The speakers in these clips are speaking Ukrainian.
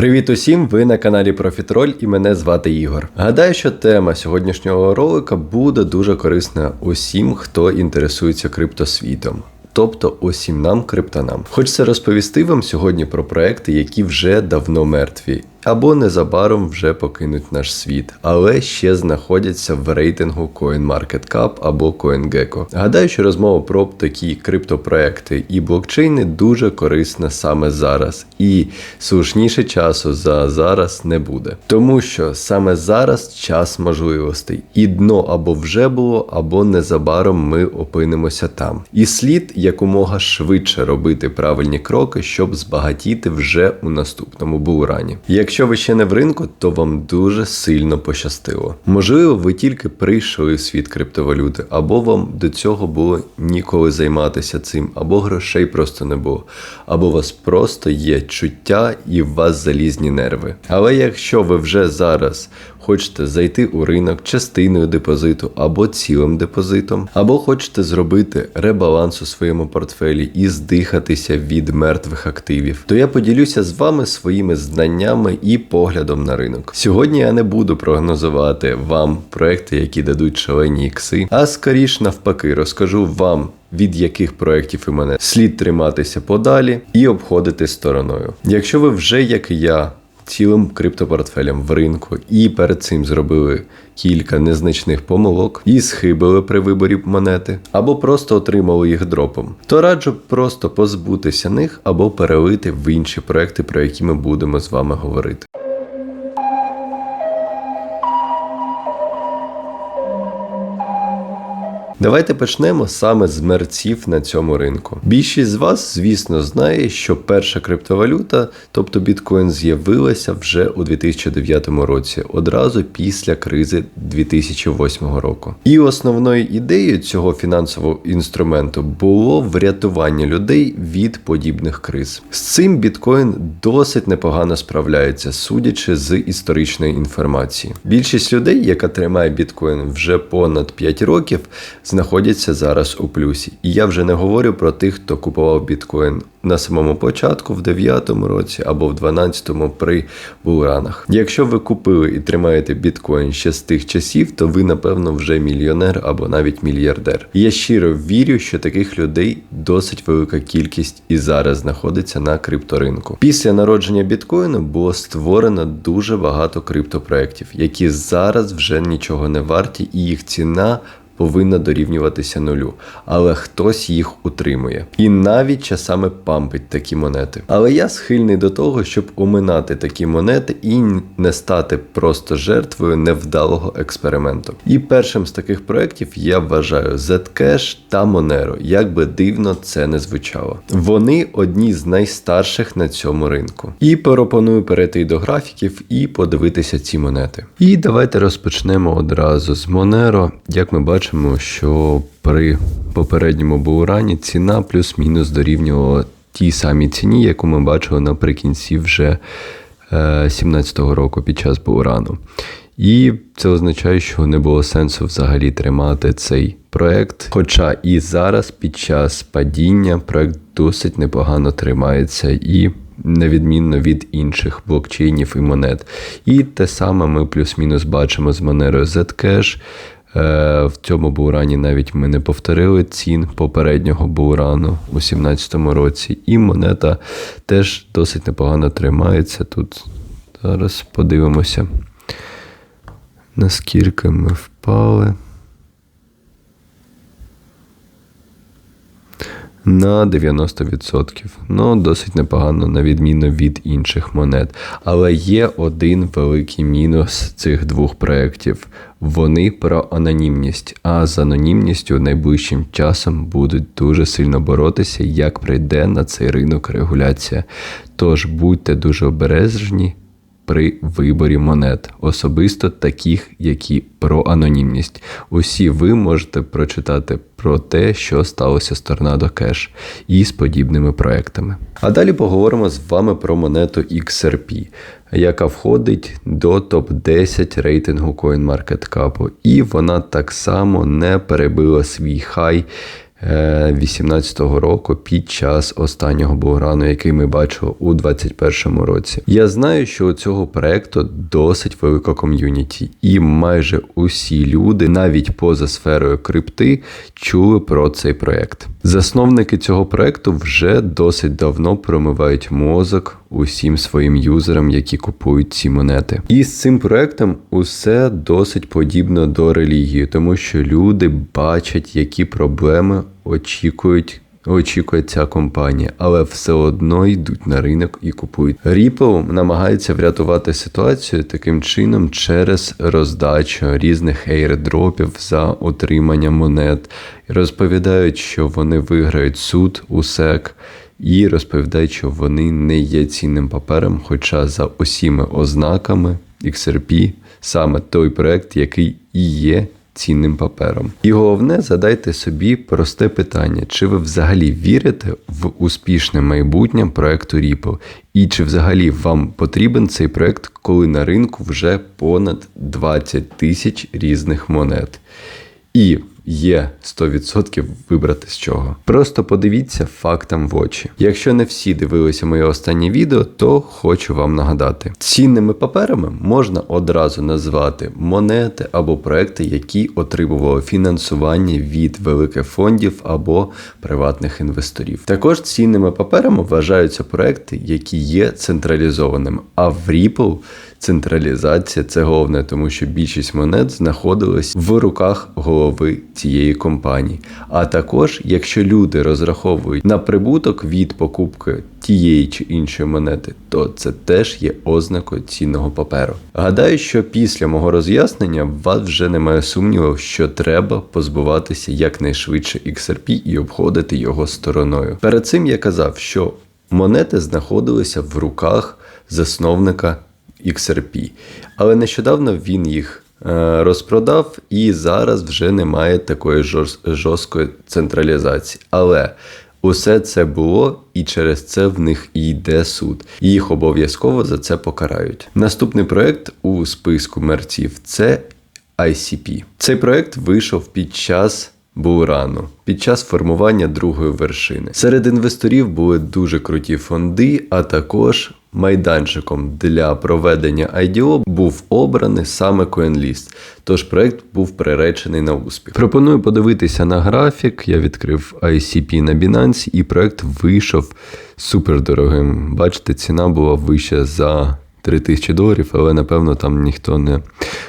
Привіт усім! Ви на каналі Профітроль і мене звати Ігор. Гадаю, що тема сьогоднішнього ролика буде дуже корисна усім, хто інтересується криптосвітом. Тобто усім нам, криптонам. Хочеться розповісти вам сьогодні про проекти, які вже давно мертві, або незабаром вже покинуть наш світ, але ще знаходяться в рейтингу CoinMarketCap або CoinGecko. Гадаю, що розмова про такі криптопроекти і блокчейни дуже корисна саме зараз, і слушніше часу за зараз не буде. Тому що саме зараз час можливостей, і дно або вже було, або незабаром ми опинимося там. І слід якомога швидше робити правильні кроки, щоб збагатіти вже у наступному булрані. Якщо ви ще не в ринку, то вам дуже сильно пощастило. Можливо, ви тільки прийшли в світ криптовалюти, або вам до цього було ніколи займатися цим, або грошей просто не було, або у вас просто є чуття і в вас залізні нерви. Але якщо ви вже зараз хочете зайти у ринок частиною депозиту або цілим депозитом, або хочете зробити ребаланс у своєму портфелі і здихатися від мертвих активів, то я поділюся з вами своїми знаннями і поглядом на ринок. Сьогодні я не буду прогнозувати вам проекти, які дадуть шалені ікси, а скоріш навпаки, розкажу вам. Від яких проєктів і мене слід триматися подалі і обходити стороною. Якщо ви вже як і я цілим криптопортфелем в ринку, і перед цим зробили кілька незначних помилок і схибили при виборі монети, або просто отримали їх дропом, то раджу просто позбутися них або перелити в інші проекти, про які ми будемо з вами говорити. Давайте почнемо саме з мерців на цьому ринку. Більшість з вас, звісно, знає, що перша криптовалюта, тобто біткоін, з'явилася вже у 2009 році, одразу після кризи 2008 року. І основною ідеєю цього фінансового інструменту було врятування людей від подібних криз. З цим біткоін досить непогано справляється, судячи з історичної інформації. Більшість людей, яка тримає біткоін вже понад 5 років, знаходяться зараз у плюсі. І я вже не говорю про тих, хто купував біткоін на самому початку, в 9-му році або в 12-му при булранах. Якщо ви купили і тримаєте біткоін ще з тих часів, то ви, напевно, вже мільйонер або навіть мільярдер. Я щиро вірю, що таких людей досить велика кількість і зараз знаходиться на крипторинку. Після народження біткоїну було створено дуже багато криптопроєктів, які зараз вже нічого не варті, і їх ціна повинна дорівнюватися нулю, але хтось їх утримує. І навіть часами пампить такі монети. Але я схильний до того, щоб оминати такі монети і не стати просто жертвою невдалого експерименту. І першим з таких проєктів я вважаю Zcash та Monero, як би дивно це не звучало. Вони одні з найстарших на цьому ринку. І пропоную перейти до графіків і подивитися ці монети. І давайте розпочнемо одразу з Monero. Як ми бачимо, бачимо, що при попередньому бурані ціна плюс-мінус дорівнювала тій самій ціні, яку ми бачили наприкінці вже 17-го е, року під час бурану. І це означає, що не було сенсу взагалі тримати цей проект. Хоча і зараз, під час падіння, проект досить непогано тримається і. Невідмінно від інших блокчейнів і монет. І те саме ми плюс-мінус бачимо з монерою Zcash. Е, в цьому бурані навіть ми не повторили цін попереднього бурану у 2017 році. І монета теж досить непогано тримається. Тут зараз подивимося, наскільки ми впали. На 90%. Ну, досить непогано, на відміну від інших монет. Але є один великий мінус цих двох проєктів. Вони про анонімність, а з анонімністю найближчим часом будуть дуже сильно боротися, як прийде на цей ринок регуляція. Тож будьте дуже обережні при виборі монет, особисто таких, які про анонімність. Усі ви можете прочитати про те, що сталося з Торнадо Cash і з подібними проектами. А далі поговоримо з вами про монету XRP, яка входить до топ-10 рейтингу CoinMarketCap. І вона так само не перебила свій хай 2018 року під час останнього буграну, який ми бачили у 2021 році. Я знаю, що у цього проекту досить велика ком'юніті, і майже усі люди, навіть поза сферою крипти, чули про цей проект. Засновники цього проекту вже досить давно промивають мозок усім своїм юзерам, які купують ці монети. І з цим проектом усе досить подібно до релігії, тому що люди бачать, які проблеми очікують. Очікує ця компанія, але все одно йдуть на ринок і купують. Ripple намагається врятувати ситуацію таким чином через роздачу різних ейрдропів за отримання монет. Розповідають, що вони виграють суд у SEC, і розповідають, що вони не є цінним папером, хоча за усіми ознаками XRP саме той проект, який і є цінним папером. І головне, задайте собі просте питання: чи ви взагалі вірите в успішне майбутнє проекту Ripple? І чи взагалі вам потрібен цей проект, коли на ринку вже понад 20 тисяч різних монет? І є 100% вибрати з чого. Просто подивіться фактам в очі. Якщо не всі дивилися моє останнє відео, то хочу вам нагадати: цінними паперами можна одразу назвати монети або проекти, які отримували фінансування від великих фондів або приватних інвесторів. Також цінними паперами вважаються проекти, які є централізованими. А в Ripple централізація це головне, тому що більшість монет знаходилась в руках голови цієї компанії. А також, якщо люди розраховують на прибуток від покупки тієї чи іншої монети, то це теж є ознакою цінного паперу. Гадаю, що після мого роз'яснення в вас вже немає сумніву, що треба позбуватися якнайшвидше XRP і обходити його стороною. Перед цим я казав, що монети знаходилися в руках засновника XRP. Але нещодавно він їх е, розпродав, і зараз вже немає такої жорсткої централізації. Але усе це було, і через це в них і йде суд. І їх обов'язково за це покарають. Наступний проект у списку мерців це ICP. Цей проект вийшов під час. Бурану під час формування другої вершини. Серед інвесторів були дуже круті фонди, а також майданчиком для проведення IDO був обраний саме CoinList, тож проект був приречений на успіх. Пропоную подивитися на графік. Я відкрив ICP на Binance і проект вийшов супердорогим. Бачите, ціна була вища за 3000 доларів, але напевно там ніхто не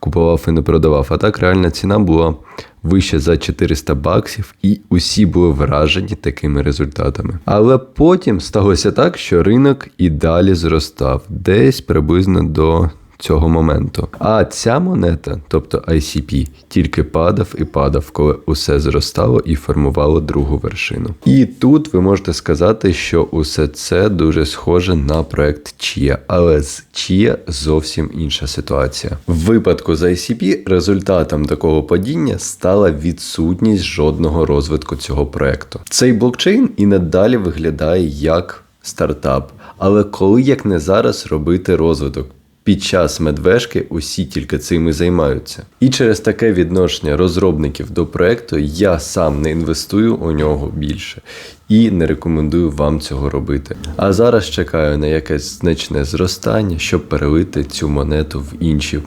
купував і не продавав. А так реальна ціна була вище за 400 баксів, і усі були вражені такими результатами. Але потім сталося так, що ринок і далі зростав десь приблизно до цього моменту. А ця монета, тобто ICP, тільки падав і падав, коли усе зростало і формувало другу вершину. І тут ви можете сказати, що усе це дуже схоже на проект Chia, але з Chia зовсім інша ситуація. В випадку з ICP результатом такого падіння стала відсутність жодного розвитку цього проекту. Цей блокчейн і надалі виглядає як стартап. Але коли як не зараз робити розвиток? Під час медвежки усі тільки цим і займаються. І через таке відношення розробників до проекту я сам не інвестую у нього більше і не рекомендую вам цього робити. А зараз чекаю на якесь значне зростання, щоб перелити цю монету в інші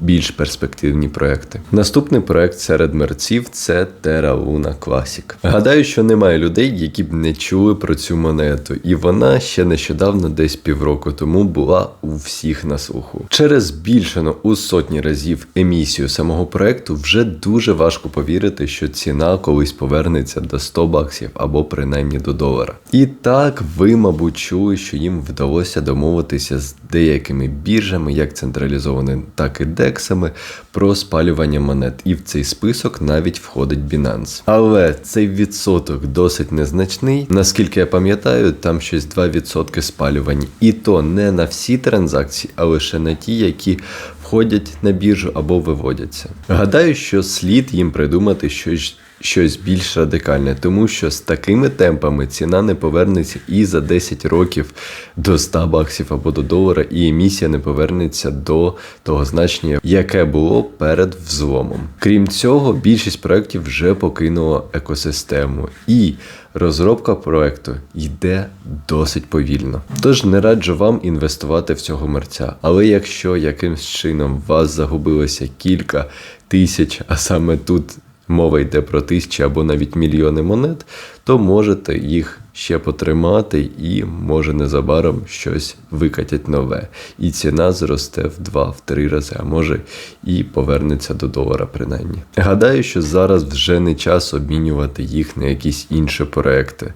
більш перспективні проекти. Наступний проект серед мерців це Terra Luna Classic. Гадаю, що немає людей, які б не чули про цю монету, і вона ще нещодавно, десь півроку тому, була у всіх на слуху. Через збільшену у сотні разів емісію самого проекту вже дуже важко повірити, що ціна колись повернеться до 100 баксів або принаймні до долара. І так ви, мабуть, чули, що їм вдалося домовитися з деякими біржами, як централізованими, так і де індексами про спалювання монет, і в цей список навіть входить Binance. Але цей відсоток досить незначний. Наскільки я пам'ятаю, там щось 2% спалювань. І то не на всі транзакції, а лише на ті, які входять на біржу або виводяться. Гадаю, що слід їм придумати щось щось більш радикальне, тому що з такими темпами ціна не повернеться і за 10 років до 100 баксів або до долара, і емісія не повернеться до того значення, яке було перед взломом. Крім цього, більшість проєктів вже покинула екосистему, і розробка проекту йде досить повільно. Тож не раджу вам інвестувати в цього мерця. Але якщо якимсь чином вас загубилося кілька тисяч, а саме тут мова йде про тисячі або навіть мільйони монет, то можете їх ще потримати і може незабаром щось викатять нове. І ціна зросте в 2-3 рази, а може і повернеться до долара принаймні. Гадаю, що зараз вже не час обмінювати їх на якісь інші проекти.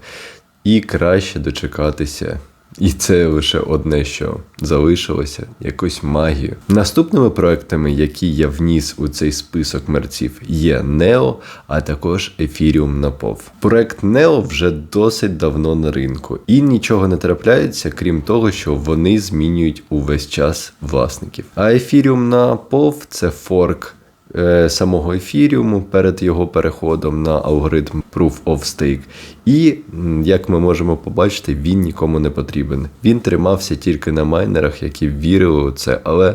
І краще дочекатися. І це лише одне, що залишилося якусь магію. Наступними проектами, які я вніс у цей список мерців, є Neo, а також Ethereum на POV. Проект Neo вже досить давно на ринку, і нічого не трапляється, крім того, що вони змінюють увесь час власників. А Ethereum на POV – це форк самого ефіріуму перед його переходом на алгоритм Proof of Stake. І, як ми можемо побачити, він нікому не потрібен. Він тримався тільки на майнерах, які вірили у це, але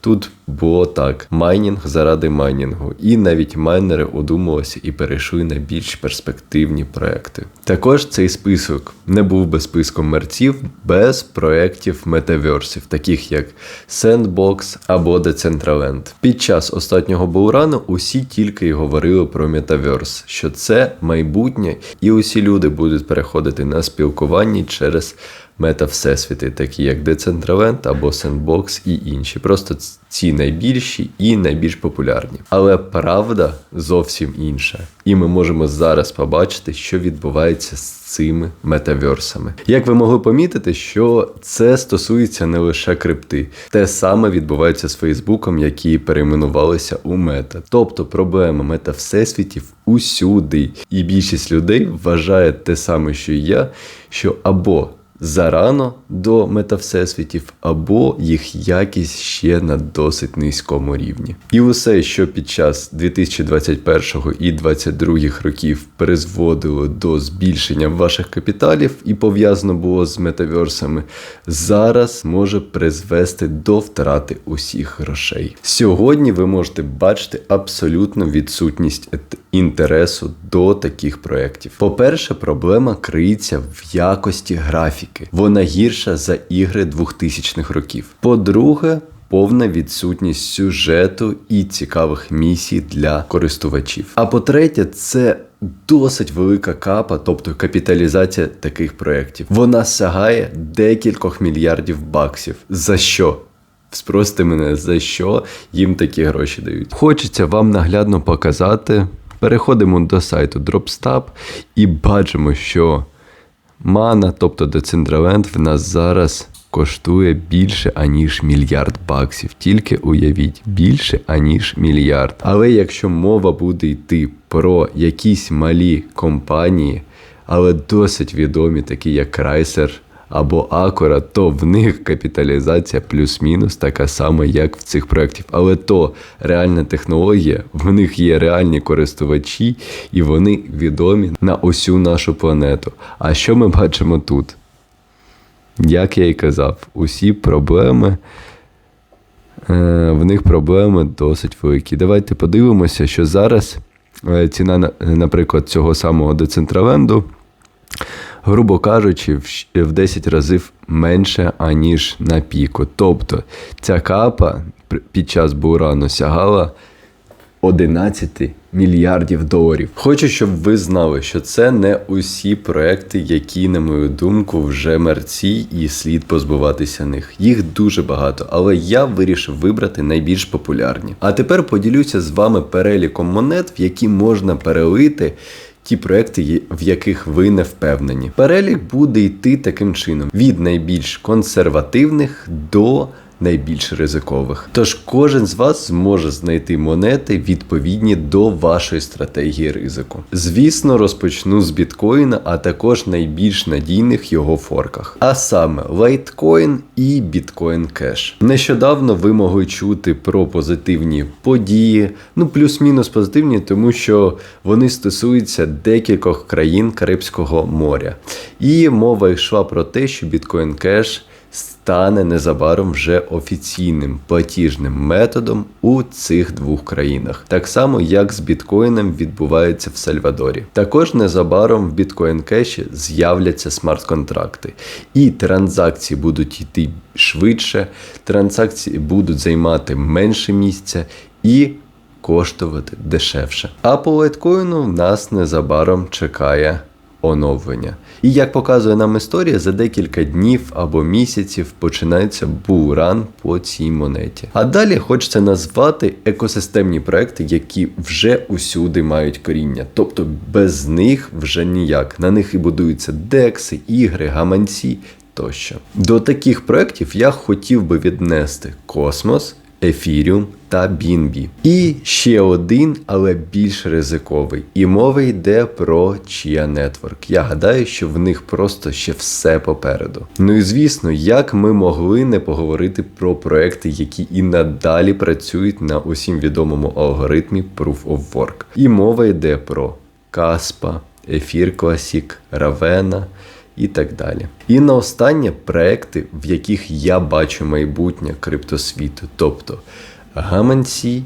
тут було так: майнінг заради майнінгу. І навіть майнери одумалися і перейшли на більш перспективні проекти. Також цей список не був би списком мерців без проєктів метаверсів, таких як Sandbox або Decentraland. Під час останнього булрану усі тільки й говорили про метаверс, що це майбутнє, і усі люди будуть переходити на спілкування через мета-всесвіти, такі як Decentraland або Sandbox і інші. Просто ці найбільші і найбільш популярні. Але правда зовсім інша. І ми можемо зараз побачити, що відбувається з цими метаверсами. Як ви могли помітити, що це стосується не лише крипти, те саме відбувається з Фейсбуком, які перейменувалися у мета. Тобто проблема мета всесвітів усюди. І більшість людей вважає те саме, що і я, що або зарано до метавсесвітів, або їх якість ще на досить низькому рівні. І усе, що під час 2021 і 2022 років призводило до збільшення ваших капіталів і пов'язано було з метаверсами, зараз може призвести до втрати усіх грошей. Сьогодні ви можете бачити абсолютну відсутність інтересу до таких проєктів. По-перше, проблема криється в якості графіки. Вона гірша за ігри 2000-х років. По-друге, повна відсутність сюжету і цікавих місій для користувачів. А по-третє, це досить велика капа, тобто капіталізація таких проєктів. Вона сягає декількох мільярдів баксів. За що? Спросите мене, за що їм такі гроші дають. Хочеться вам наглядно показати. Переходимо до сайту Dropstab і бачимо, що мана, тобто децентравент, в нас зараз коштує більше аніж мільярд баксів. Тільки уявіть, більше аніж мільярд. Але якщо мова буде йти про якісь малі компанії, але досить відомі, такі як Chrysler або Acura, то в них капіталізація плюс-мінус така сама, як в цих проєктів. Але то реальна технологія, в них є реальні користувачі, і вони відомі на усю нашу планету. А що ми бачимо тут? Як я і казав, усі проблеми. е, В них проблеми досить великі. Давайте подивимося, що зараз е, ціна, на- наприклад, цього самого децентраленду грубо кажучи, в 10 разів менше, аніж на піку. Тобто ця капа під час бурану сягала 11 мільярдів доларів. Хочу, щоб ви знали, що це не усі проекти, які, на мою думку, вже мерці, і слід позбуватися них. Їх дуже багато, але я вирішив вибрати найбільш популярні. А тепер поділюся з вами переліком монет, в які можна перелити. Ті проекти, в яких ви не впевнені. Перелік буде йти таким чином: від найбільш консервативних до найбільш ризикових. Тож кожен з вас зможе знайти монети відповідні до вашої стратегії ризику. Звісно, розпочну з біткоїна, а також найбільш надійних його форках, а саме Litecoin і Bitcoin Cash. Нещодавно ви могли чути про позитивні події, ну плюс-мінус позитивні, тому що вони стосуються декількох країн Карибського моря. І мова йшла про те, що Bitcoin Cash стане незабаром вже офіційним платіжним методом у цих двох країнах, так само як з біткоїном відбувається в Сальвадорі. Також незабаром в біткоін кеші з'являться смарт-контракти, і транзакції будуть йти швидше, транзакції будуть займати менше місця і коштувати дешевше. А по в нас незабаром чекає оновлення. І як показує нам історія, за декілька днів або місяців починається булран по цій монеті. А далі хочеться назвати екосистемні проекти, які вже усюди мають коріння. Тобто без них вже ніяк. На них і будуються декси, ігри, гаманці тощо. До таких проєктів я хотів би віднести космос. Ефіріум та BNB. І ще один, але більш ризиковий. І мова йде про Chia Network. Я гадаю, що в них просто ще все попереду. Ну і звісно, як ми могли не поговорити про проекти, які і надалі працюють на усім відомому алгоритмі Proof of Work. І мова йде про Каспа, Ефір Classic, Ravena і так далі. І на останнє проекти, в яких я бачу майбутнє криптосвіту, тобто гаманці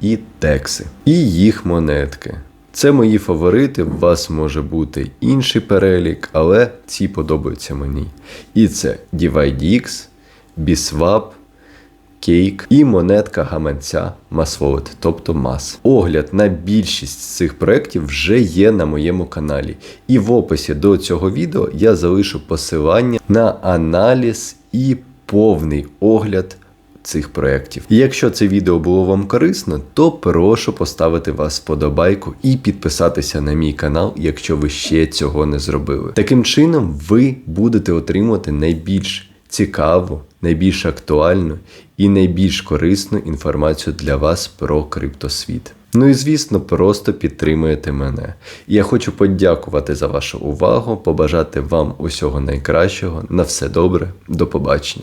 і текси, і їх монетки. Це мої фаворити, у вас може бути інший перелік, але ці подобаються мені. І це DivideX, Biswap, Кейк і монетка гаманця MassWallet, тобто MAS. Огляд на більшість цих проєктів вже є на моєму каналі. І в описі до цього відео я залишу посилання на аналіз і повний огляд цих проєктів. І якщо це відео було вам корисно, то прошу поставити вас вподобайку і підписатися на мій канал, якщо ви ще цього не зробили. Таким чином, ви будете отримувати найбільш цікаву, найбільш актуальну і найбільш корисну інформацію для вас про криптосвіт. Ну і звісно, просто підтримуєте мене. І я хочу подякувати за вашу увагу, побажати вам усього найкращого. На все добре, до побачення.